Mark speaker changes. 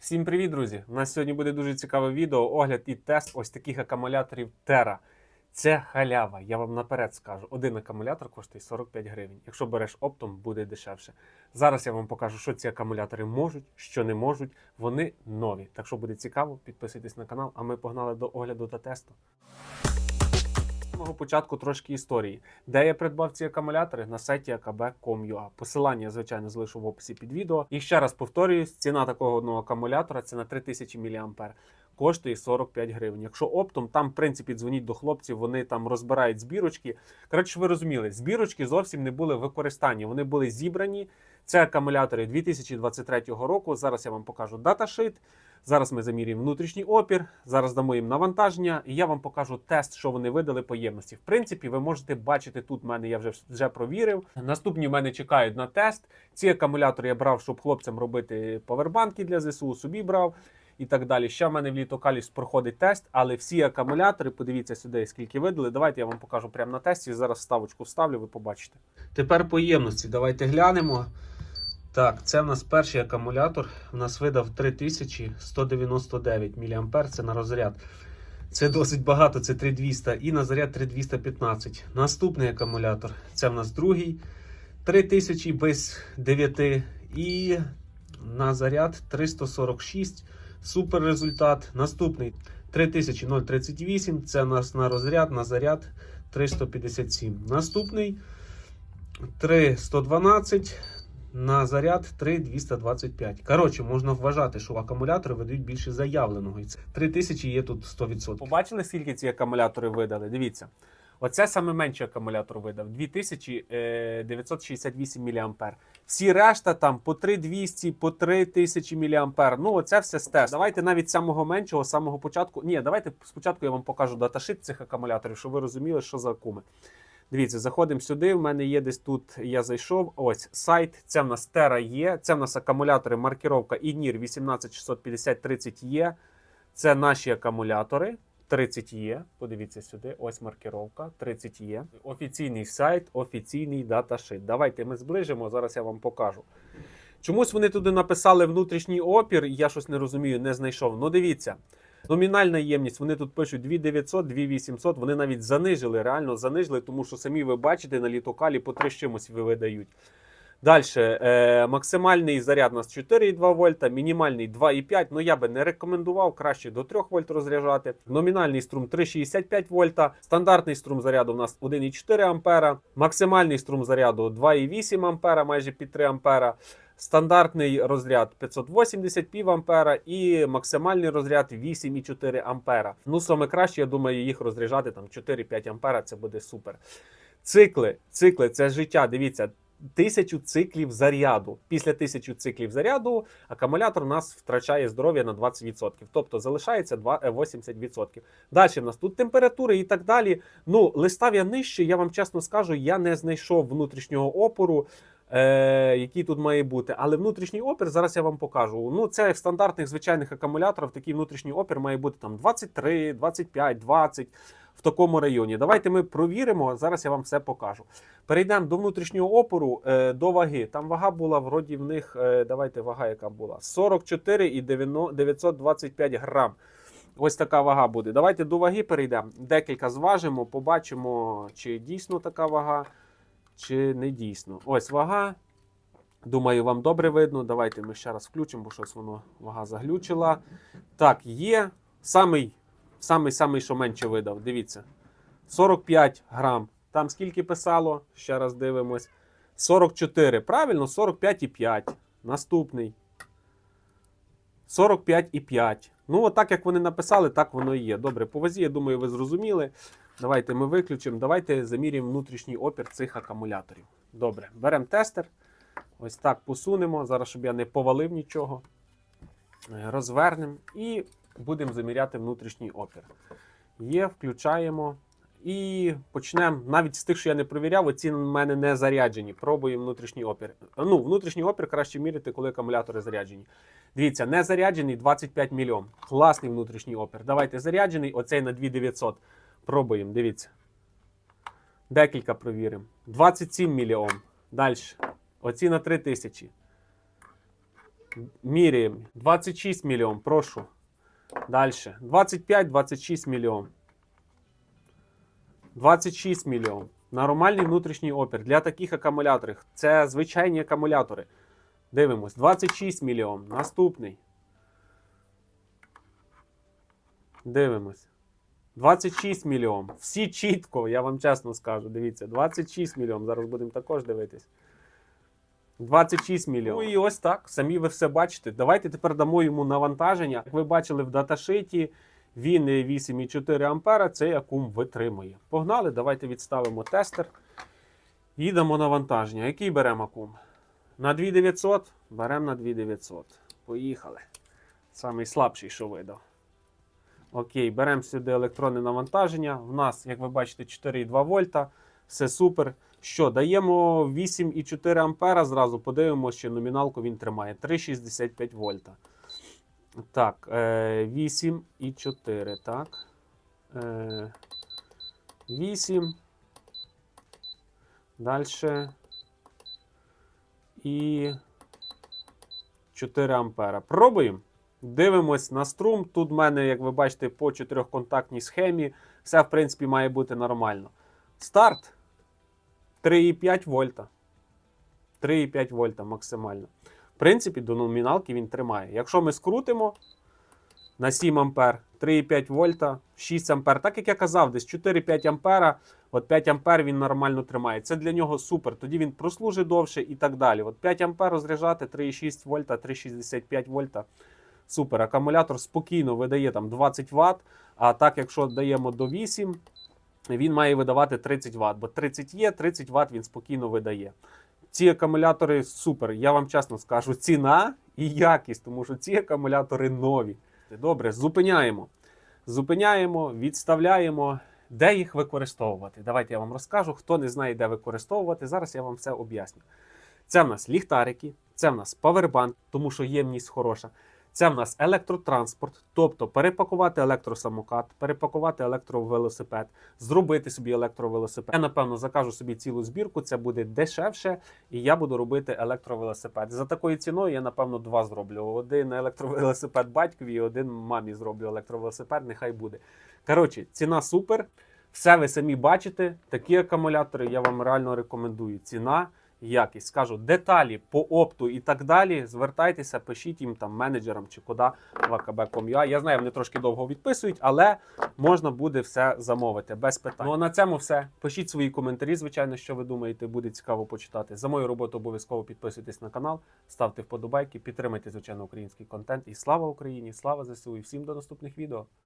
Speaker 1: Всім привіт, друзі! У нас сьогодні буде дуже цікаве відео, огляд і тест ось таких акумуляторів Terra. Це халява, я вам наперед скажу. Один акумулятор коштує 45 гривень. Якщо береш оптом, буде дешевше. Зараз я вам покажу, що ці акумулятори можуть, що не можуть. Вони нові. Так що буде цікаво, підписуйтесь на канал, а ми погнали до огляду та тесту. Самого початку трошки історії. Де я придбав ці акумулятори на сайті akb.com.ua. Посилання, звичайно, залишу в описі під відео. І ще раз повторююсь, ціна такого одного акумулятора це на 3000 мА. Коштує 45 гривень. Якщо оптом, там, в принципі, дзвоніть до хлопців, вони там розбирають збірочки. Коротше, ви розуміли, збірочки зовсім не були в використанні. Вони були зібрані. Це акумулятори 2023 року. Зараз я вам покажу даташит. Зараз ми замірюємо внутрішній опір, зараз дамо їм навантаження, і я вам покажу тест, що вони видали по ємності. В принципі, ви можете бачити тут. мене я вже вже провірив. Наступні в мене чекають на тест. Ці акумулятори я брав, щоб хлопцям робити повербанки для ЗСУ, собі брав. І так далі. Ще в мене в літокаліс проходить тест, але всі акумулятори, подивіться сюди, скільки видали. Давайте я вам покажу прямо на тесті. Зараз вставочку вставлю, ви побачите. Тепер по ємності. Давайте глянемо. Так, це в нас перший акумулятор. У нас видав 3199 мА. Це на розряд. Це досить багато, це 3200 і на заряд 3215. Наступний акумулятор. Це в нас другий 3000 без 9 і на заряд 346. Супер результат. Наступний 3038. Це у нас на розряд, на заряд 357. Наступний 3112 на заряд 3225. Коротше, можна вважати, що акумулятори видають більше заявленого. І це 3000 є тут 100%. Побачили, скільки ці акумулятори видали? Дивіться. Оце саме менший акумулятор видав 2968 мА. Всі решта там по 3200, по 3000 мА. Ну, оце все стеж. Давайте навіть самого меншого, самого початку. Ні, давайте спочатку я вам покажу даташит цих акумуляторів, щоб ви розуміли, що за акуми. Дивіться, заходимо сюди. В мене є десь тут. Я зайшов. Ось сайт. Це в нас Terra є. Це в нас акумулятори, маркіровка INIR 18650 30 є. Це наші акумулятори. 30 є. Подивіться сюди. Ось маркіровка. 30 є. Офіційний сайт, офіційний даташит. Давайте ми зближимо. Зараз я вам покажу. Чомусь вони туди написали внутрішній опір. Я щось не розумію, не знайшов. Ну, дивіться. Номінальна ємність, вони тут пишуть 2900, 2800, вони навіть занижили, реально занижили, тому що самі ви бачите на літокалі по 3 чимось видають. Далі, е, максимальний заряд у нас 4,2 вольта, мінімальний 2,5. Ну я би не рекомендував, краще до 3 вольт розряджати. Номінальний струм 3,65 вольта. Стандартний струм заряду у нас 1,4 ампера. Максимальний струм заряду 2,8 ампера, майже під 3 ампера. Стандартний розряд 580 пів ампера і максимальний розряд 8,4 ампера. Ну, саме краще, я думаю, їх розряджати там 4-5 ампера, це буде супер. Цикли, цикли це життя. Дивіться, тисячу циклів заряду. Після тисячі циклів заряду акумулятор у нас втрачає здоров'я на 20%. Тобто залишається 2 е, 80%. Далі в нас тут температури і так далі. Ну, листав я нижче, я вам чесно скажу, я не знайшов внутрішнього опору. Е, який тут має бути, але внутрішній опір зараз я вам покажу. Ну, це в стандартних звичайних акумуляторах такий внутрішній опір має бути там 23, 25, 20 в такому районі. Давайте ми провіримо. Зараз я вам все покажу. Перейдемо до внутрішнього опору, е, до ваги. Там вага була вроді в них. Е, давайте вага, яка була 44 і 925 грам. Ось така вага буде. Давайте до ваги перейдемо. Декілька зважимо, побачимо, чи дійсно така вага, чи не дійсно. Ось вага. Думаю, вам добре видно. Давайте ми ще раз включимо, бо щось воно вага заглючила. Так, є. Самий, самий, самий, що менше видав. Дивіться. 45 грам. Там скільки писало? Ще раз дивимось. 44. Правильно, 45,5. Наступний. 45,5. Ну, отак, як вони написали, так воно і є. Добре, по вазі, я думаю, ви зрозуміли. Давайте ми виключимо. Давайте заміряємо внутрішній опір цих акумуляторів. Добре, беремо тестер. Ось так посунемо. Зараз, щоб я не повалив нічого. Розвернемо і будемо заміряти внутрішній опір. Є, включаємо. І почнемо навіть з тих, що я не провіряв, оці в мене не заряджені. Пробуємо внутрішній опір. Ну, внутрішній опір краще міряти, коли акумулятори заряджені. Дивіться, не заряджений 25 мільйон. Класний внутрішній опір. Давайте заряджений, оцей на 2900. Пробуємо, дивіться. Декілька провіримо. 27 мільйон. Далі. Оці на 3000. Міряємо. 26 мільйон, прошу. Далі. 25-26 мільйон. 26 мільйон. Нормальний внутрішній опір для таких акумуляторів. Це звичайні акумулятори. Дивимось. 26 мільйон. Наступний. Дивимось. 26 мільйон. Всі чітко, я вам чесно скажу. Дивіться, 26 мільйон. Зараз будемо також дивитись. 26 мільйонів. Ну і ось так. Самі ви все бачите. Давайте тепер дамо йому навантаження. Як ви бачили в даташиті, він 8,4 ампера цей акум витримує. Погнали, давайте відставимо тестер. Їдемо навантаження. Який беремо акум? На 2900? Беремо на 2900. Поїхали. Самий слабший, що видав. Окей, беремо сюди електронне навантаження. В нас, як ви бачите, 4,2 вольта. Все супер. Що, даємо 8,4 ампера зразу, подивимося, що номіналку він тримає. 3,65 вольта. Так, е, 8,4, так. Е, 8. Далі. І 4 ампера. Пробуємо. Дивимось на струм. Тут в мене, як ви бачите, по чотирьохконтактній схемі. Все, в принципі, має бути нормально. Старт. 3,5 вольта. 3,5 вольта максимально. Принципі, до номіналки він тримає. Якщо ми скрутимо на 7 ампер, 3,5 вольта, 6 ампер, так як я казав, десь 4-5 ампера, от 5 ампер він нормально тримає. Це для нього супер. Тоді він прослужить довше і так далі. От 5 ампер розряджати, 3,6 вольта, 3,65 вольта. Супер. Акумулятор спокійно видає там 20 Вт. А так, якщо даємо до 8, він має видавати 30 Вт, бо 30 є, 30 Вт він спокійно видає. Ці акумулятори супер. Я вам чесно скажу, ціна і якість, тому що ці акумулятори нові. Добре, зупиняємо. Зупиняємо, відставляємо. Де їх використовувати? Давайте я вам розкажу. Хто не знає, де використовувати, зараз я вам все об'ясню. Це в нас ліхтарики, це в нас павербанк, тому що ємність хороша. Це в нас електротранспорт, тобто перепакувати електросамокат, перепакувати електровелосипед, зробити собі електровелосипед. Я, напевно, закажу собі цілу збірку, це буде дешевше, і я буду робити електровелосипед. За такою ціною я, напевно, два зроблю. Один електровелосипед батькові, і один мамі зроблю електровелосипед, нехай буде. Коротше, ціна супер. Все ви самі бачите. Такі акумулятори я вам реально рекомендую. Ціна якість. Скажу, деталі по опту і так далі. Звертайтеся, пишіть їм там менеджерам чи куди в akb.com.ua. Я знаю, вони трошки довго відписують, але можна буде все замовити без питань. Ну а на цьому все. Пишіть свої коментарі, звичайно, що ви думаєте, буде цікаво почитати. За мою роботу обов'язково підписуйтесь на канал, ставте вподобайки, підтримайте, звичайно, український контент. І слава Україні! Слава ЗСУ! І всім до наступних відео!